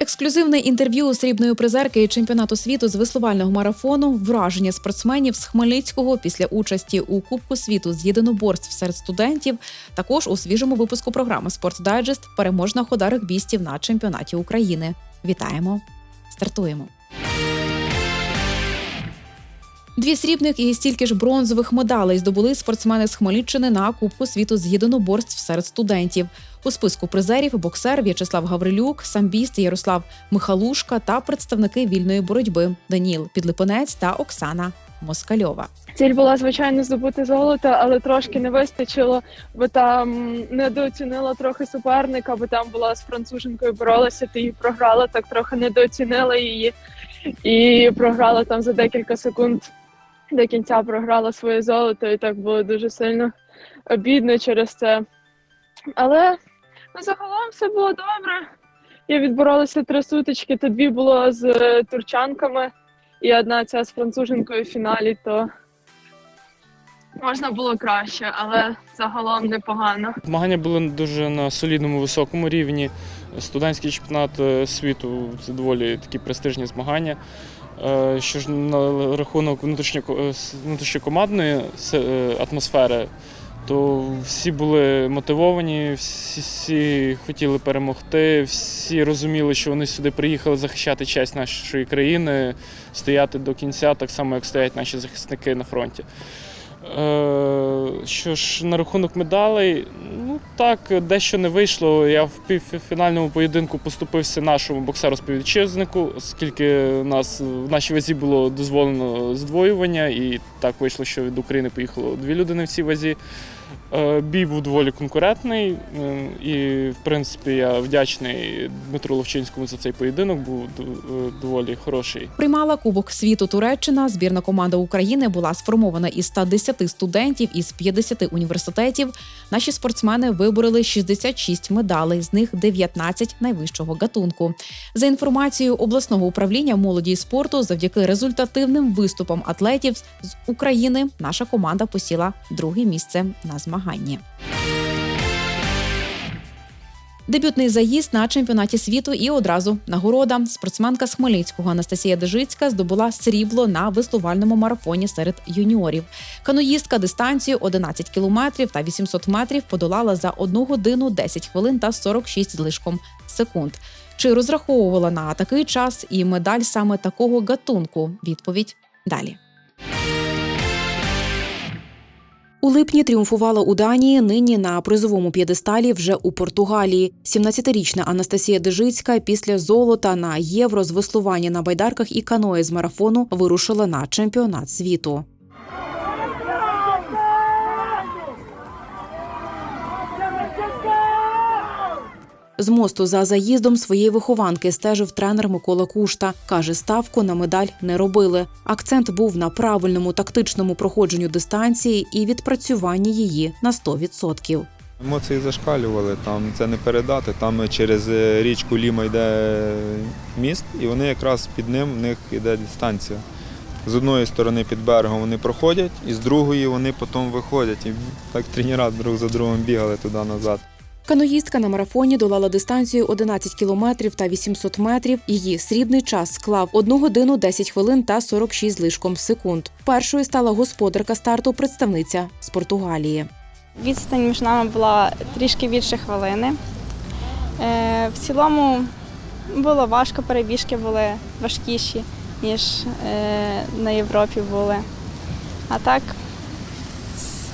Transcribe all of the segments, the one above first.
Ексклюзивне інтерв'ю срібної призерки чемпіонату світу з веслувального марафону, враження спортсменів з Хмельницького після участі у Кубку світу з єдиноборств серед студентів. Також у свіжому випуску програми Спорт Дайджест переможна хода регбістів на чемпіонаті України. Вітаємо! Стартуємо! Дві срібних і стільки ж бронзових медалей здобули спортсмени з Хмельниччини на Кубку світу з єдиноборств серед студентів. У списку призерів боксер В'ячеслав Гаврилюк, самбіст Ярослав Михалушка та представники вільної боротьби Даніл Підлипинець та Оксана Москальова. Ціль була звичайно здобути золото, але трошки не вистачило, бо там недооцінила трохи суперника, бо там була з француженкою боролася, ти її програла, так трохи недооцінила її і програла там за декілька секунд до кінця програла своє золото, і так було дуже сильно обідно через це. Але ну, загалом все було добре. Я відборолася три сутички, то дві було з е, турчанками і одна ця з француженкою в фіналі, то можна було краще, але загалом непогано. Змагання були дуже на солідному високому рівні. Студентський чемпіонат е, світу це доволі такі престижні змагання. Е, Що ж на рахунок внутрішньо- внутрішньокомандної атмосфери, то всі були мотивовані, всі, всі хотіли перемогти, всі розуміли, що вони сюди приїхали захищати честь нашої країни, стояти до кінця, так само, як стоять наші захисники на фронті. Е, Що ж на рахунок медалей, ну так, дещо не вийшло. Я в півфінальному поєдинку поступився нашому боксеру-співвітчизнику, оскільки у нас в нашій вазі було дозволено здвоювання, і так вийшло, що від України поїхало дві людини в цій вазі. Е, Бій був доволі конкурентний, е, і в принципі я вдячний Дмитру Ловчинському за цей поєдинок. Був е, доволі хороший. Приймала Кубок світу Туреччина. Збірна команда України була сформована із 110 студентів із 50 університетів. Наші спортсмени вибороли 66 медалей, з них 19 найвищого гатунку. За інформацією обласного управління молоді і спорту, завдяки результативним виступам атлетів з України, наша команда посіла друге місце на змаганні. Дебютний заїзд на чемпіонаті світу і одразу нагорода. Спортсменка з Хмельницького Анастасія Дежицька здобула срібло на веслувальному марафоні серед юніорів. Каноїстка дистанцію 11 кілометрів та 800 метрів подолала за 1 годину 10 хвилин та 46 з лишком секунд. Чи розраховувала на такий час і медаль саме такого гатунку? Відповідь далі. У липні тріумфувала у Данії. Нині на призовому п'єдесталі вже у Португалії. 17-річна Анастасія Дежицька після золота на євро з веслування на байдарках і каної з марафону вирушила на чемпіонат світу. З мосту за заїздом своєї вихованки стежив тренер Микола Кушта. Каже, ставку на медаль не робили. Акцент був на правильному тактичному проходженню дистанції і відпрацюванні її на 100%. Емоції зашкалювали, там це не передати. Там через е, річку Ліма йде міст, і вони якраз під ним в них йде дистанція. З одної сторони під берегом вони проходять, і з другої вони потім виходять. І так тренера друг за другом бігали туди-назад. Каноїстка на марафоні долала дистанцію 11 кілометрів та 800 метрів. Її срібний час склав 1 годину 10 хвилин та 46 з лишком секунд. Першою стала господарка старту, представниця з Португалії. Відстань між нами була трішки більше хвилини. Е, В цілому було важко, перебіжки були важкіші, ніж е, на Європі були. А так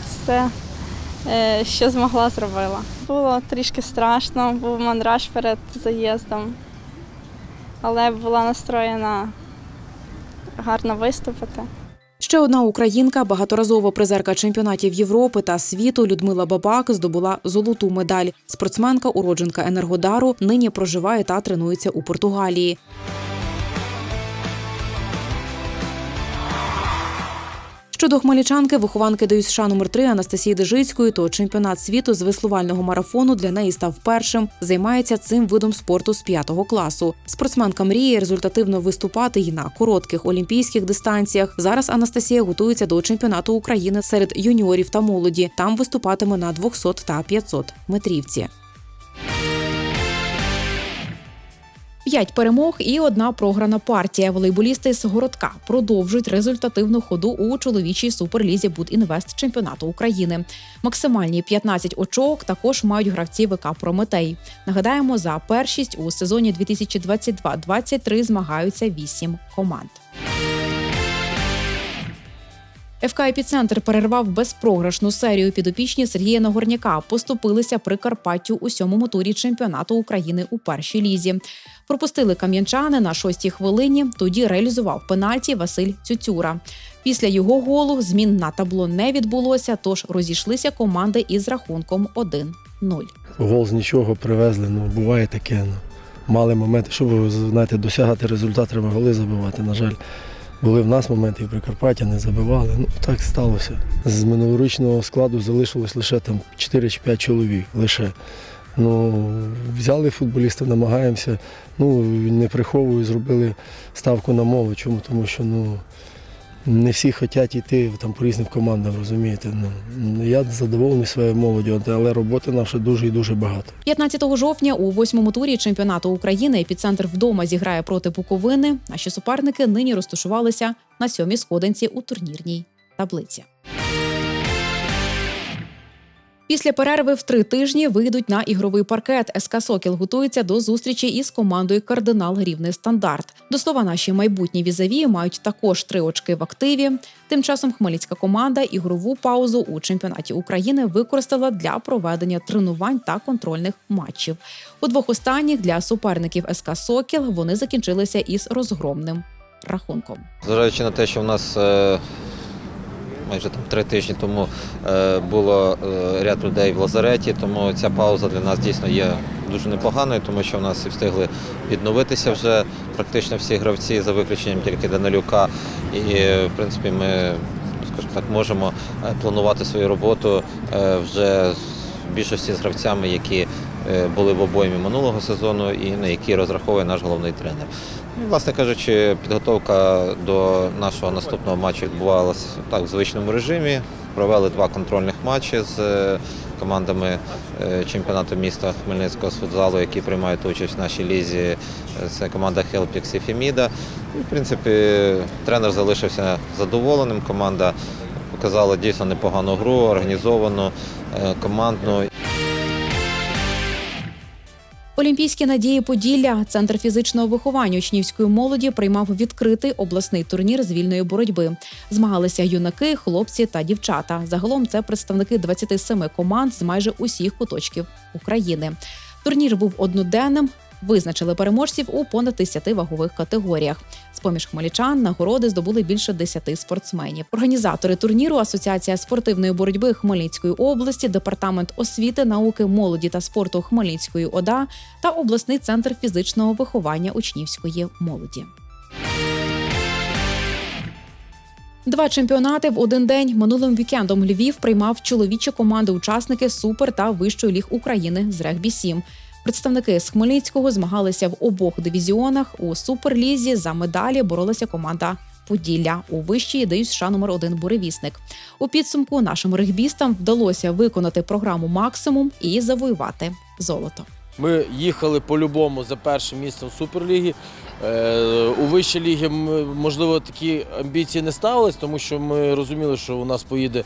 все, е, що змогла, зробила. Було трішки страшно, був мандраж перед заїздом, але була настроєна гарно виступити. Ще одна українка, багаторазова призерка чемпіонатів Європи та світу Людмила Бабак здобула золоту медаль. Спортсменка, уродженка Енергодару, нині проживає та тренується у Португалії. Щодо хмельничанки, вихованки ДЮСШ номер 3 Анастасії Дежицької, то чемпіонат світу з веслувального марафону для неї став першим. Займається цим видом спорту з п'ятого класу. Спортсменка мріє результативно виступати й на коротких олімпійських дистанціях. Зараз Анастасія готується до чемпіонату України серед юніорів та молоді. Там виступатиме на 200 та 500 метрівці. П'ять перемог і одна програна партія. Волейболісти з городка продовжують результативну ходу у чоловічій суперлізі Будінвест чемпіонату України. Максимальні 15 очок також мають гравці ВК Прометей. Нагадаємо, за першість у сезоні 2022-23 змагаються 8 команд. ФК «Епіцентр» перервав безпрограшну серію підопічні Сергія Нагорняка. Поступилися при Карпаттю у сьомому турі чемпіонату України у першій лізі. Пропустили кам'янчани на шостій хвилині. Тоді реалізував пенальті Василь Цюцюра. Після його голу змін на табло не відбулося, тож розійшлися команди із рахунком 1-0. Гол з нічого привезли, ну буває таке. Ну. Мали моменти, щоб знаєте, досягати результат, треба голи забивати. На жаль, були в нас моменти і Прикарпаття не забивали. Ну так сталося. З минулорічного складу залишилось лише там 4 чи 5 чоловік. Лише. Ну, взяли футболістів, намагаємося. Ну, не приховую, зробили ставку на мову. Чому? Тому що ну, не всі хочуть йти там по різним командам, розумієте. Ну, я задоволений своєю молоддю, але роботи нам дуже і дуже багато. 15 жовтня у восьмому турі чемпіонату України епіцентр вдома зіграє проти Буковини. Наші суперники нині розташувалися на сьомій сходинці у турнірній таблиці. Після перерви в три тижні вийдуть на ігровий паркет. СК Сокіл готується до зустрічі із командою Кардинал Рівний стандарт. До слова, наші майбутні візаві мають також три очки в активі. Тим часом хмельницька команда ігрову паузу у чемпіонаті України використала для проведення тренувань та контрольних матчів. У двох останніх для суперників СК Сокіл вони закінчилися із розгромним рахунком. Зважаючи на те, що в нас е, майже там три тижні тому е, було е, ряд людей в лазареті, тому ця пауза для нас дійсно є дуже непоганою, тому що в нас і встигли відновитися вже практично всі гравці, за виключенням тільки Данилюка. І в принципі ми, ну, скажімо так, можемо е, планувати свою роботу вже з більшості з гравцями, які були в обоймі минулого сезону і на які розраховує наш головний тренер. Ну, Власне кажучи, підготовка до нашого наступного матчу відбувалася так в звичному режимі. Провели два контрольних матчі з е, командами е, чемпіонату міста Хмельницького з футзалу, які приймають участь в нашій лізі. Е, Це команда Хелпікс і Феміда. І, в принципі, тренер залишився задоволеним. Команда показала дійсно непогану гру, організовану, е, командну. Олімпійські надії Поділля, центр фізичного виховання учнівської молоді, приймав відкритий обласний турнір з вільної боротьби. Змагалися юнаки, хлопці та дівчата. Загалом це представники 27 команд з майже усіх куточків України. Турнір був одноденним. Визначили переможців у понад 10 вагових категоріях. З поміж хмельничан нагороди здобули більше 10 спортсменів. Організатори турніру Асоціація спортивної боротьби Хмельницької області, департамент освіти, науки, молоді та спорту Хмельницької ОДА та обласний центр фізичного виховання учнівської молоді. Два чемпіонати в один день минулим вікендом Львів приймав чоловічі команди учасники супер та вищої ліг України з регбі 7 Представники з Хмельницького змагалися в обох дивізіонах. У суперлізі за медалі боролася команда Поділля у вищій дають США номер 1 буревісник. У підсумку нашим регбістам вдалося виконати програму максимум і завоювати золото. Ми їхали по-любому за першим місцем в Суперлігі. Е, У вищій лігі можливо такі амбіції не ставились, тому що ми розуміли, що у нас поїде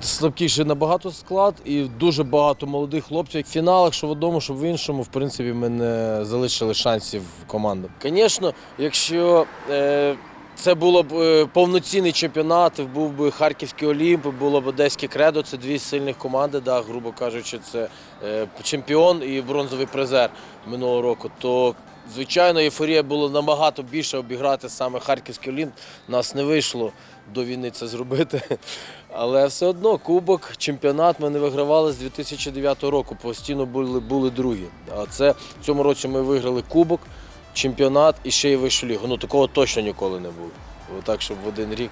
слабкіший набагато склад і дуже багато молодих хлопців. В фіналах, що в одному, що в іншому, в принципі, ми не залишили шансів командам. Звісно, якщо е, це було б е, повноцінний чемпіонат, був би Харківський Олімп, було б Одеське Кредо, це дві сильних команди, да, грубо кажучи, це е, чемпіон і бронзовий призер минулого року. То, звичайно, ейфорія була набагато більше обіграти саме Харківський Олімп. Нас не вийшло до війни це зробити. Але все одно кубок, чемпіонат ми не вигравали з 2009 року. Постійно були, були другі. А це в цьому році ми виграли кубок чемпіонат і ще й вищу лігу. Ну такого точно ніколи не було. Отак, щоб в один рік.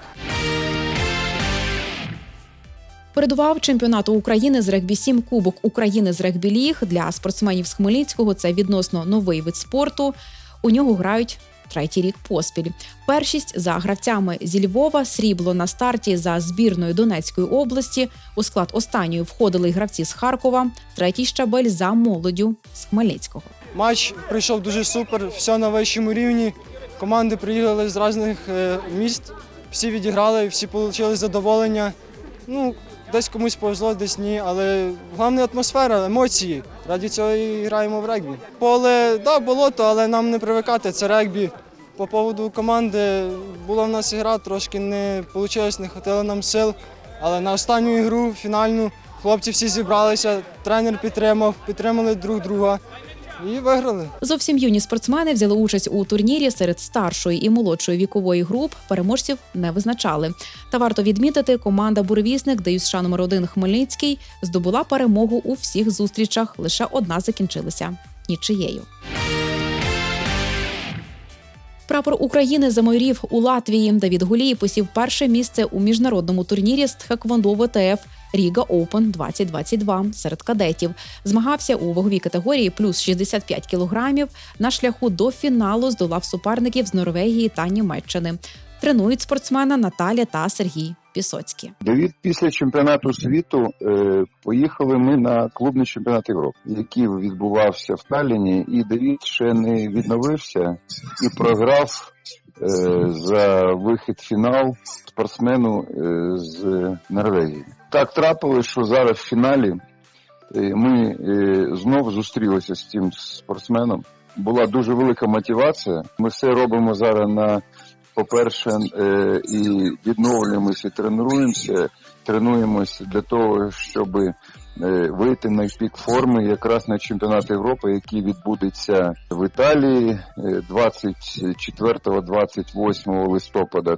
Передував чемпіонату України з регбі 7 Кубок України з регбі ліг для спортсменів з Хмельницького. Це відносно новий вид спорту. У нього грають. Третій рік поспіль. Першість за гравцями зі Львова, срібло на старті за збірною Донецької області. У склад останньої входили гравці з Харкова, третій щабель за молоддю з Хмельницького. Матч прийшов дуже супер, все на вищому рівні. Команди приїхали з різних е, міст, всі відіграли, всі отримали задоволення. Ну, десь комусь повезло, десь ні, але головне атмосфера, емоції. Раді цього і граємо в регбі. Поле, да, болото, але нам не привикати, це регбі. По поводу команди була в нас ігра, трошки не вийшло, не хватило нам сил. Але на останню ігру, фінальну, хлопці всі зібралися, тренер підтримав, підтримали друг друга і виграли. Зовсім юні спортсмени взяли участь у турнірі серед старшої і молодшої вікової груп. Переможців не визначали. Та варто відмітити, команда Буревісник ДЮСШ номер 1 Хмельницький здобула перемогу у всіх зустрічах. Лише одна закінчилася нічиєю. Прапор України замайорів у Латвії. Давід Гулій посів перше місце у міжнародному турнірі з Тхеквондо ВТФ Ріга ОПЕН 2022 серед кадетів. Змагався у ваговій категорії плюс 65 кілограмів. На шляху до фіналу здолав суперників з Норвегії та Німеччини. Тренують спортсмена Наталя та Сергій Пісоцькі. Давід після чемпіонату світу е, поїхали ми на клубний чемпіонат Європи, який відбувався в Талліні, і Давід ще не відновився і програв е, за вихід в фінал спортсмену е, з Норвегії. Так трапилось, що зараз в фіналі е, ми е, знов зустрілися з цим спортсменом. Була дуже велика мотивація. Ми все робимо зараз на по-перше, е, і відновлюємося, і тренуємося, тренуємося для того, щоб е, вийти на пік форми якраз на чемпіонат Європи, який відбудеться в Італії е, 24-28 листопада.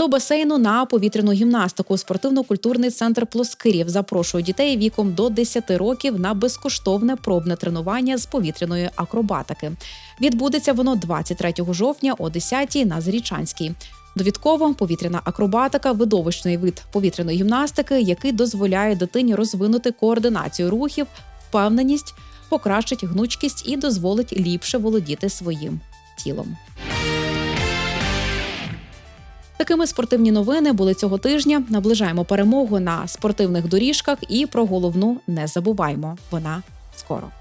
До басейну на повітряну гімнастику спортивно-культурний центр Плоскирів запрошує дітей віком до 10 років на безкоштовне пробне тренування з повітряної акробатики. Відбудеться воно 23 жовтня о 10 на Зарічанській. Довідково повітряна акробатика видовищний вид повітряної гімнастики, який дозволяє дитині розвинути координацію рухів, впевненість, покращить гнучкість і дозволить ліпше володіти своїм тілом. Такими спортивні новини були цього тижня. Наближаємо перемогу на спортивних доріжках і про головну не забуваймо. Вона скоро.